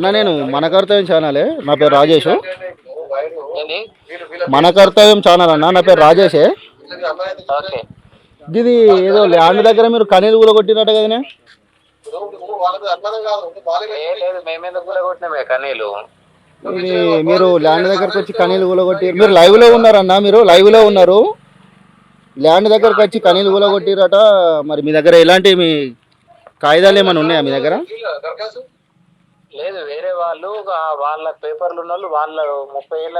అన్న నేను మన కర్తవ్యం ఛానలే నా పేరు రాజేష్. మన కర్తవ్యం ఛానల్ అన్న నా పేరు రాజేషే ఇది ఏదో ల్యాండ్ దగ్గర మీరు కనీలు కూడా కొట్టినట్టు ఇది మీరు ల్యాండ్ దగ్గరకు వచ్చి కనీలు కూడా కొట్టి మీరు లైవ్లో ఉన్నారన్న మీరు లైవ్లో ఉన్నారు. ల్యాండ్ దగ్గరకు వచ్చి కనీలు కూడా కొట్టిరట మరి మీ దగ్గర ఎలాంటి మీ కాగితాలు ఏమైనా ఉన్నాయా మీ దగ్గర? లేదు వేరే వాళ్ళు వాళ్ళ పేపర్లు ఉన్న వాళ్ళు వాళ్ళ ముప్పై ఏళ్ళ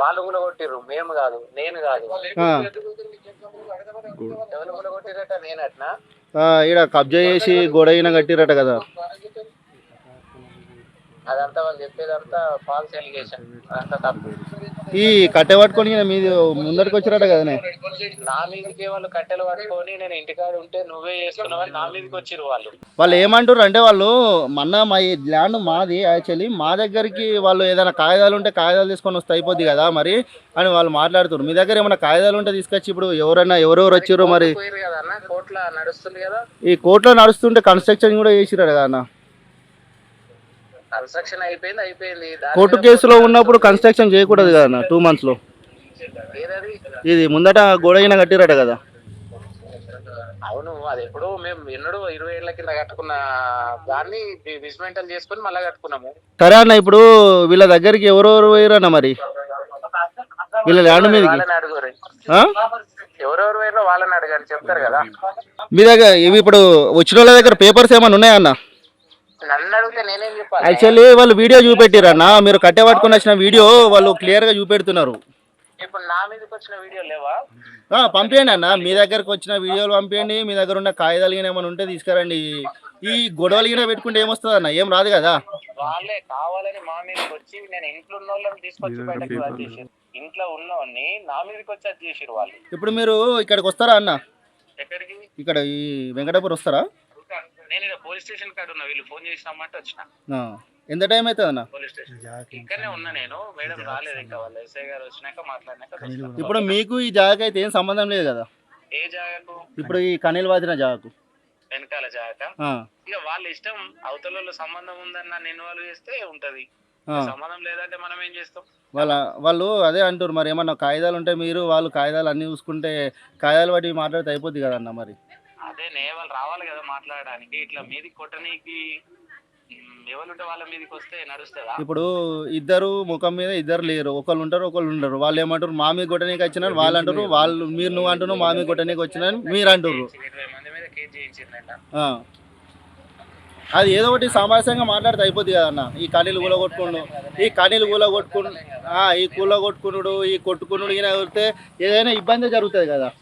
వాళ్ళు కూడా కొట్టిర్రు మేము కాదు నేను కాదు. ఆ, ఎవరు కూడా కొట్టిరట నేనట్నా ఆ, ఈడ కబ్జా చేసి గోడ అయినా కట్టిరట కదా. అదంతా వాళ్ళు చెప్పేదంతా ఫాల్స్ ఎలిగేషన్ అదంతా తప్పు. ఈ కట్టె పట్టుకొని మీది ముందరికి వచ్చిరట కదనే? నా మీదకి వాళ్ళు కట్టెలు పట్టుకొని నేను ఇంటికాడ ఉంటే నువ్వే చేసుకున్నావని నా మీదకి వచ్చిర్రు వాళ్ళు. వాళ్ళు ఏమంటారు అంటే వాళ్ళు మొన్న మా ఈ ల్యాండ్ మాది యాక్చువల్లీ మా దగ్గరికి వాళ్ళు ఏదైనా కాగితాలు ఉంటే కాగితాలు తీసుకొని వస్తే అయిపోద్ది కదా మరి అని వాళ్ళు మాట్లాడుతారు మీ దగ్గర ఏమైనా కాగితాలు ఉంటే తీసుకొచ్చి ఇప్పుడు ఎవరైనా ఎవరెవరు వచ్చారో మరి? కదా కోట్ల నడుస్తుంది కదా. ఈ కోర్టులో నడుస్తుంటే కన్స్ట్రక్షన్ కూడా చేసిరాడు కదా అన్న. కన్స్ట్రక్షన్ అయిపోయింది అయిపోయింది. కోర్టు మీద కేసులో ఉన్నప్పుడు కన్స్ట్రక్షన్ చేయకూడదు కదా అన్న టూ మంత్స్లో ఏదది? ఇది ముందట గోడ అయినా కట్టిరట కదా. అవును అది ఎప్పుడు మేము ఎన్నడూ ఇరవై ఏళ్ళ కింద కట్టుకున్న దాన్ని డిస్మెంటల్ చేసుకొని మళ్ళీ కట్టుకున్నాము. సరే అన్న ఇప్పుడు వీళ్ళ దగ్గరికి ఎవరెవరు పోయిరన్న మరి? వీళ్ళ ల్యాండ్ మీదకి? ఆ? ఎవరెవరు వేరో వాళ్ళని అడగండి చెప్తారు కదా. మీ దగ్గర ఇవి ఇప్పుడు వచ్చిన వాళ్ళ దగ్గర పేపర్స్ ఏమైనా ఉన్నాయా అన్న? యాక్చువల్లీ వాళ్ళు వీడియో చూపెట్టిరన్న మీరు కట్టె పట్టుకొని వచ్చిన వీడియో వాళ్ళు క్లియర్గా చూపెడుతున్నారు. ఇప్పుడు నా మీదకి వచ్చిన వీడియో లేవా? ఆ, పంపించండి అన్న. మీ దగ్గరకు వచ్చిన వీడియోలు పంపించండి మీ దగ్గర ఉన్న కాగితాలు గిన ఏమైనా ఉంటే తీసుకురండి. ఈ గొడవలు గిన పెట్టుకుంటే ఏమొస్తుంది అన్న? ఏం రాదు కదా. వాళ్ళే కావాలని మా మీదకి వచ్చి నేను ఇంట్లో ఉన్న వాళ్ళని తీసుకొచ్చి బయటకు చేసారు ఇంట్లో ఉన్నవాడిని నా మీదకి వచ్చి అది చేసారు వాళ్ళు. ఇప్పుడు మీరు ఇక్కడికి వస్తారా అన్న? ఎక్కడికి? ఇక్కడ ఈ వెంకటాపూర్ వస్తారా? నేను ఇక్కడ పోలీస్ స్టేషన్ కాడ ఉన్నా వీళ్ళు ఫోన్ చేసినామంటే వచ్చిన. ఆ, ఎంత టైం అవుతుంది అన్న? Police station. ఇక్కడనే ఉన్నా నేను మేడం రాలేదు ఇంకా వాళ్ళు. ఎస్ఐ గారు వచ్చినాక మాట్లాడినాక. ఇప్పుడు మీకు ఈ జాగాకి అయితే ఏం సంబంధం లేదు కదా? ఏ జాగాకు ఇప్పుడు ఈ కనీల్ వాదిన జాగాకు వెనకాల జాగక ఇక వాళ్ళ ఇష్టం అవతల సంబంధం ఉందని నన్ను ఇన్వాల్వ్ చేస్తే ఉంటది. సంబంధం లేదంటే మనం ఏం చేస్తాం? వాళ్ళ వాళ్ళు అదే అంటారు మరి ఏమన్నా కాగితాలు ఉంటే మీరు వాళ్ళు కాగితాలు అన్నీ చూసుకుంటే కాగితాలు బట్టి మాట్లాడితే అయిపోద్ది కదా అన్న మరి? అదే నే వాళ్ళు రావాలి కదా మాట్లాడడానికి. ఇట్లా మీదికి కొట్టనీకి ఎవరుంటే వాళ్ళ మీదకి వస్తే నడుస్తుందా? ఇప్పుడు ఇద్దరు ముఖం మీద ఇద్దరు లేరు. ఒకళ్ళు ఉంటారు ఒకళ్ళు ఉండరు. వాళ్ళు ఏమంటారు మా మీద కొట్టనీకి వచ్చినారు వాళ్ళు అంటారు వాళ్ళు మీరు నువ్వు అంటున్నావు మా మీద కొట్టనీకి వచ్చినారు మీరు అంటారు ఇరవై మంది మీద కేసు చేయించిందంట ఆ. అది ఏదో ఒకటి సామరస్యంగా మాట్లాడితే అయిపోద్ది కదా అన్న. ఈ కనీలు కూల కొట్టుకున్నాడు ఈ కనీలు కూల కొట్టుకుని ఈ కూల కొట్టుకున్నాడు ఈ కొట్టుకున్నాడు ఈయన కొడితే ఏదైనా ఇబ్బంది జరుగుతుంది కదా.